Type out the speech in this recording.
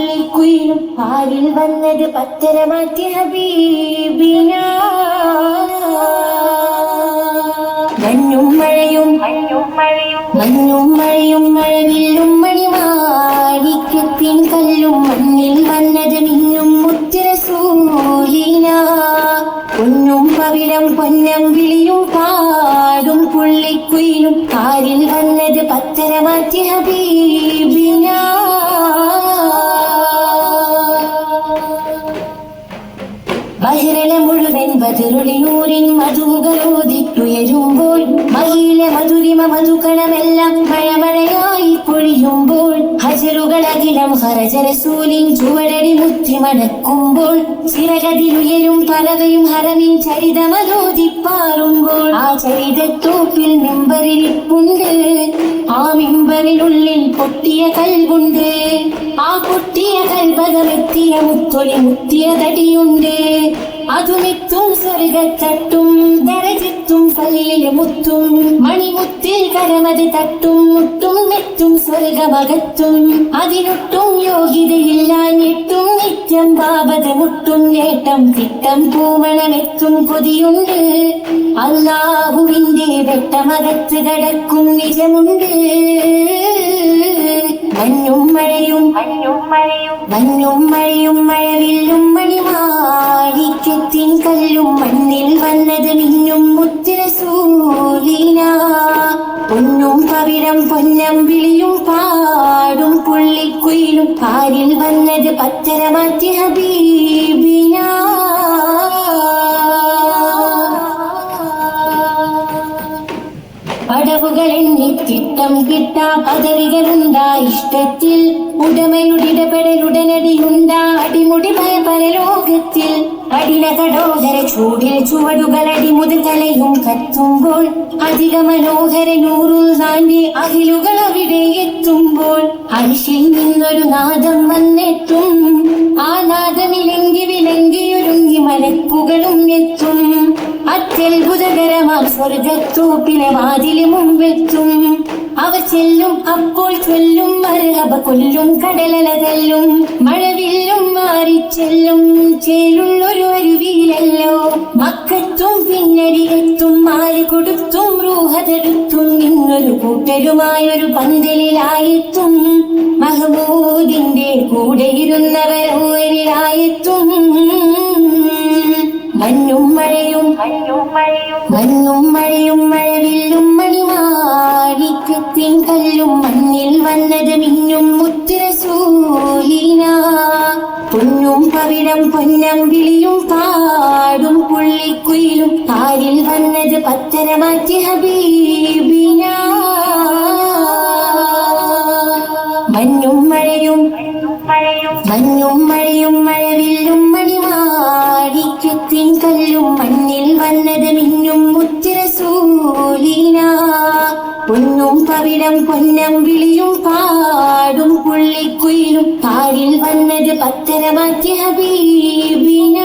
പുള്ളിക്കുയിലും പാലിൽ വന്നത് പത്തര മാറ്റി ഹബീബിന. മഞ്ഞും മഴയും മഞ്ഞും മഴയും മഞ്ഞും മഴയും മഴവില്ലും മണിമാണിക്കത്തിൻ കല്ലും മണ്ണിൽ വന്നത് മിന്നും മുത്തിരസൂലിന. പൊന്നും പവിഴം പൊന്നം വിളിയും പാടും പുള്ളിക്കുയിലും കാരിൽ വന്നത് പത്തര മാറ്റി ഹബീബിന ബഹിരല മുഴുവൻ ബതിരുളിയൂരിൻ മധുകളോദിട്ടുയരുമ്പോൾ മഹിയിലെ മധുരിമ മധുക്കണമെല്ലാം മഴമഴയായി പൊഴിയുമ്പോൾ ഹജറുകളകിലം ഹരജരസൂലിൻ ചുവടടി മുത്തി മടക്കുമ്പോൾ ചിറകതിലുയരും പലവയും ഹരമിൻ ചരിതമലോദിപ്പാറുമ്പോൾ ആ ചരിതത്തോപ്പിൽ മെമ്പറിരിപ്പുണ്ട് ആ മിമ്പറിനുള്ളിൽ പൊട്ടിയ കൽവുണ്ട്. ആ പൊട്ടിയ കൽവകമെത്തിയ മുത്തൊലി മുത്തിയ തടിയുണ്ട് അതുമെത്തും സ്വർഗത്തട്ടും ദരജത്തും ഫലിലെ മുത്തും മണിമുത്തിൽ കരമത് തട്ടും മുട്ടും മെത്തും സ്വർഗമകത്തും. അതിനൊട്ടും യോഗ്യതയില്ലാഞ്ഞിട്ടും നിത്യം പാപത മുട്ടും നേട്ടം തിട്ടം പൂമണമെത്തും കൊതിയുണ്ട്. അള്ളാഹുവിന്റെ വെട്ടമകത്ത് കടക്കും നിജമുണ്ട്. മഞ്ഞും മഴയും മഞ്ഞും മഴയും മഞ്ഞും മഴയും മഴവില്ലും മണിമാണിക്കത്തിൻ കല്ലും മണ്ണിൽ വന്നത് മിന്നും മുത്തിരസൂലിന. പൊന്നും പവിഴം പൊന്നം വിളിയും പാടും പുള്ളിക്കുയിലും പാരിൽ വന്നത് പത്തര മാറ്റി ഹബീബിന. എണ്ണിത്തിട്ടം കിട്ടാ പദവികളുണ്ടാ ഇഷ്ടത്തിൽ ഉടമയുടിടപെടലുടനടിയുണ്ടാ. അടിമുടി പരലോകത്തിൽ അടില കടോഹര ചൂടിൽ ചുവടുകൾ അടിമുതലയും കത്തുമ്പോൾ അധിക മനോഹര നൂറുതാന്റെ അകിലുകൾ അവിടെ എത്തുമ്പോൾ അരിശിൽ നിന്നൊരു നാദം വന്നെത്തും. ആ അത്യത്ഭുതകരമാം സ്വർഗത്തോപ്പിലെ വാതിൽ മുമ്പെത്തും അവർ ചെല്ലും അപ്പോൾ ചൊല്ലും മരഹബ കൊല്ലും കടലല കടലലതല്ലും മഴവില്ലും മാറി ചെല്ലും ചേലുള്ളൊരു അരുവിയിലല്ലോ മക്കത്തും പിന്നടി എത്തും മാറി കൊടുത്തും റൂഹതെടുത്തും നിന്നൊരു കൂട്ടരുമായൊരു പന്തലിലായെത്തും. മഹമൂദിന്റെ മഞ്ഞും മഴയും മഞ്ഞും മഴയും മഞ്ഞും മഴയും മഴവില്ലും മണിമാരിക്കത്തിൻ കല്ലും മണ്ണിൽ വന്നത് മിന്നും മുത്തിരസൂലിന പൊന്നും പവിടം പൊന്നം വിളിയും പാടും പുള്ളിക്കുയിലും കാരിൽ വന്നത് പത്തര മാറ്റി ഹബീബിന. മഞ്ഞും മഴയും മഞ്ഞും മഴയും മഞ്ഞും വന്നത് മിന്നും മുത്തിരസൂലിന പൊന്നും പവിടം പൊന്നം വിളിയും പാടും പുള്ളിക്കുയിലും കാരിൽ വന്നത് പത്തര മാറ്റി ഹബീബിന.